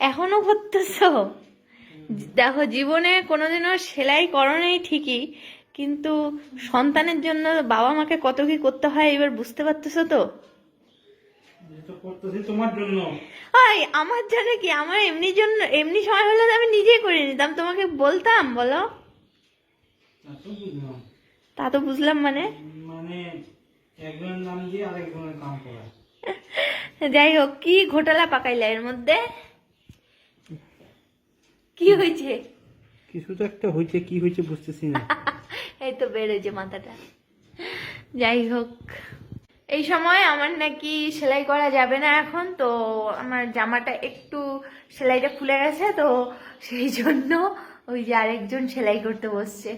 এখনও করতেছো? দেখো জীবনে কোনোদিনও সেলাই করো নেই ঠিকই কিন্তু সন্তানের জন্য বাবা মাকে কত কি করতে হয় এবার বুঝতে পারতেছো তো? ওই আমার জন্য কি? আমার এমনি জন্য এমনি সময় হলে আমি নিজেই করে নিতাম। তোমাকে বলতাম বলো। তা তো বুঝলাম। তা তো বুঝলাম মানে? মানে একজনের নাম দিয়ে আরেকজনের কাম করা। যাই হোক কি ঘোটালা পাকাইলা এর মধ্যে? কি হয়েছে? কিছু তো একটা হয়েছে কি হয়েছে বুঝতেছি না। এই তো বেড়েছে মাথাটা। যাই হোক এই সময় আমার নাকি সেলাই করা যাবে না এখন তো আমার জামাটা একটু সেলাইটা খুলে গেছে তো সেই জন্য ওই যে আরেকজন সেলাই করতে বসছে।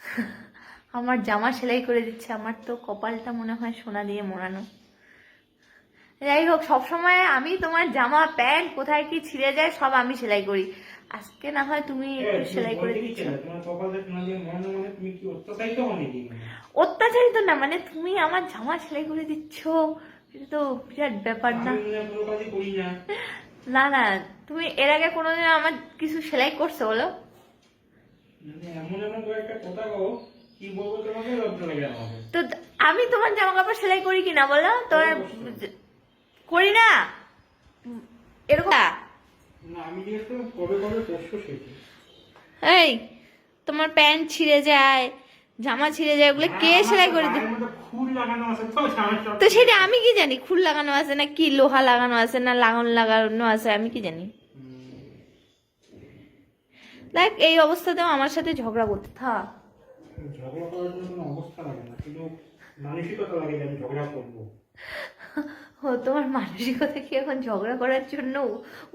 আমার জামা সেলাই করে দিচ্ছে আমার তো কপালটা মনে হয় সোনা দিয়ে মোড়ানো। যাই হোক সবসময় আমি তোমার জামা প্যান্ট কোথায় কি ছিঁড়ে যায় সব আমি সেলাই করি। আজকে না হয় তুমি একটু সেলাই করে দিচ্ছ। কি অত্যাচারিত না মানে তুমি আমার জামা সেলাই করে দিচ্ছ। এটা তো বিরাট ব্যাপার না। না। না তুমি এর আগে কোনোদিন আমার কিছু সেলাই করছ বলো? মানে তো আমি তোমার জামা কাপড় সেলাই করি কিনা বলো? তোমার করি না? এরকম না। আমি কবে কবে করছ এই তোমার প্যান্ট ছিঁড়ে যায় জামা ছিঁড়ে যায় ওগুলো কে সেলাই করে দিবে? তো সেটা আমি কি জানি? খুল লাগানো আছে না কি? লোহা লাগানো আছে না লাগান লাগানো আছে আমি কি জানি? দেখ এই অবস্থাতেও আমার সাথে ঝগড়া করতে থাক। ঝগড়া করার জন্য কোনো অবস্থা লাগে না কিন্তু মানসিকতা লাগে যে আমি ঝগড়া করব। তোমার মানসিকতা কি এখন ঝগড়া করার জন্য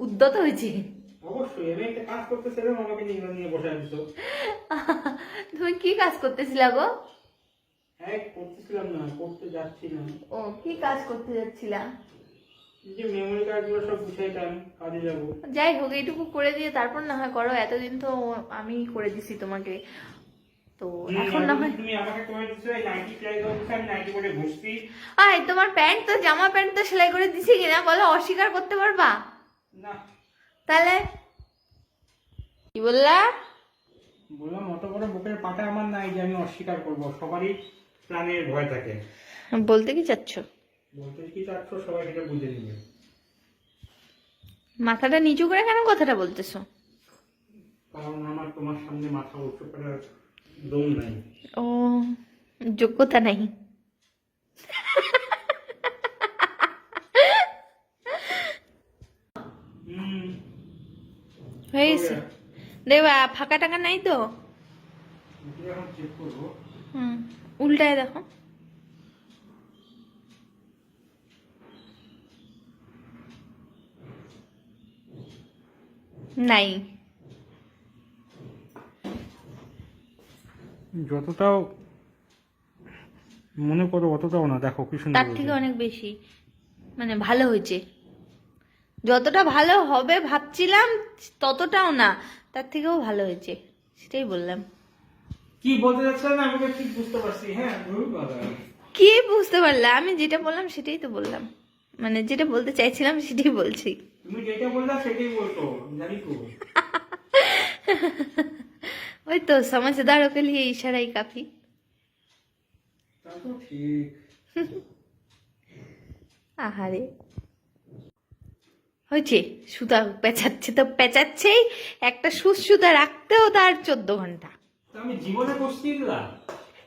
উদ্যত হয়েছে? অবশ্যই আমি একটা কাজ করতেছিলাম আমাকে নিয়ে নিয়ে বসে দিছো তুমি কি কাজ করতেছিলা গো? হ্যাঁ করতেছিলাম না করতে যাচ্ছিলাম ও কি কাজ করতে যাচ্ছিলা? যে মেমোরি কার্ডগুলো সব গুছাইতাম কাজে যাব। যাই হোক এইটুকু করে দিয়ে তারপর না হয় করো এতদিন তো আমি করে দিছি তোমাকে। তো এখন না হয় তুমি আমাকে করে দিছো এই নাইটি ট্রাই করতে আমি নাইটি করে ঘুরছি আয় তোমার প্যান্ট তো জামা প্যান্ট তো সেলাই করে দিছি কিনা বলো অস্বীকার করতে পারবা? না। তাহলে কি বললা? বললাম অত বড় বুকের পাটা আমার নাই যে আমি অস্বীকার করব সবারই প্রাণের ভয় থাকে। বলতে কি চাচ্ছ? বলতে কি চাচ্ছ সবাই সেটা বুঝে নিবে। মাথাটা নিচু করে কেন কথাটা বলতেছো? কারণ আমার তোমার সামনে মাথা উঁচু করার দম নাই। ও যোগ্যতা নাই। হুম হয়ে দেবা ফাঁকা টাকা নাই তো? হুম উল্টায় দেখো। নাই। যতটাও মনে করো অতটাও না দেখো কি সুন্দর তার থেকে অনেক বেশি মানে ভালো হয়েছে। যতটা ভালো হবে ভাবছিলাম ততটাও না তার থেকেও ভালো হয়েছে সেটাই বললাম। কি বলতে যাচ্ছিলেন আমি তো ঠিক বুঝতে পারছি হ্যাঁ। কি বুঝতে পারলে? আমি যেটা বললাম সেটাই তো বললাম। মানে যেটা বলতে চাইছিলাম সেটাই বলছি। তুমি যেটা বললা সেটাই বলতো জানি তো। ওই তো समझदारों के लिए इशारा ही काफी তা তো ঠিক আহারে হয়েছে সুতা পেঁচাচ্ছে তো পেঁচাচ্ছেই একটা সুচ সুতা রাখতেও তার চোদ্দ ঘন্টা তা আমি জীবনে করছি এগুলা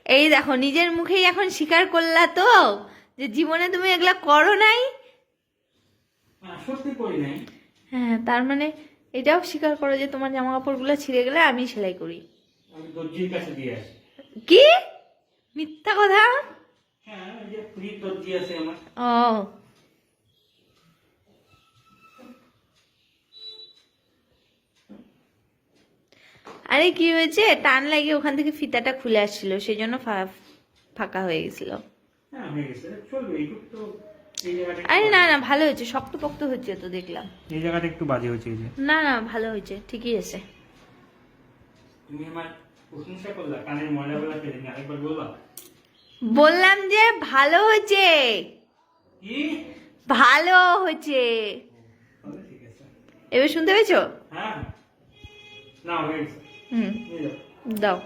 এই দেখো নিজের মুখেই এখন স্বীকার করলা তো যে জীবনে তুমি এগুলা করো নাই হ্যাঁ, সত্যি করি নাই হ্যাঁ তার মানে এটাও স্বীকার করো যে তোমার জামা কাপড়গুলো ছিঁড়ে গেলে আমি সেলাই করি আমি দর্জির কাছে দিয়ে আসি। কি? মিথ্যা কথা? হ্যাঁ ওই যে ফ্রি দর্জি আছে আমার। ও। আরে কি হয়েছে? টান লাগে ওখান থেকে ফিতাটা খুলে আসছিল সেই জন্য ফা- ফাঁকা হয়ে গেছিল। হ্যাঁ আরে না না ভালো হয়েছে শক্ত পক্ত হচ্ছে তো দেখলাম। এই জায়গাটা একটু বাজে হয়েছে না না ভালো হয়েছে ঠিকই আছে। তুমি আমার প্রশংসা করলা কানের ময়লাগুলা ফেলে নি আরেকবার বলবা? বললাম যে ভালো হয়েছে। কি? ভালো হয়েছে। এবার শুনতে পেয়েছ? হ্যাঁ। না হুম। দাও।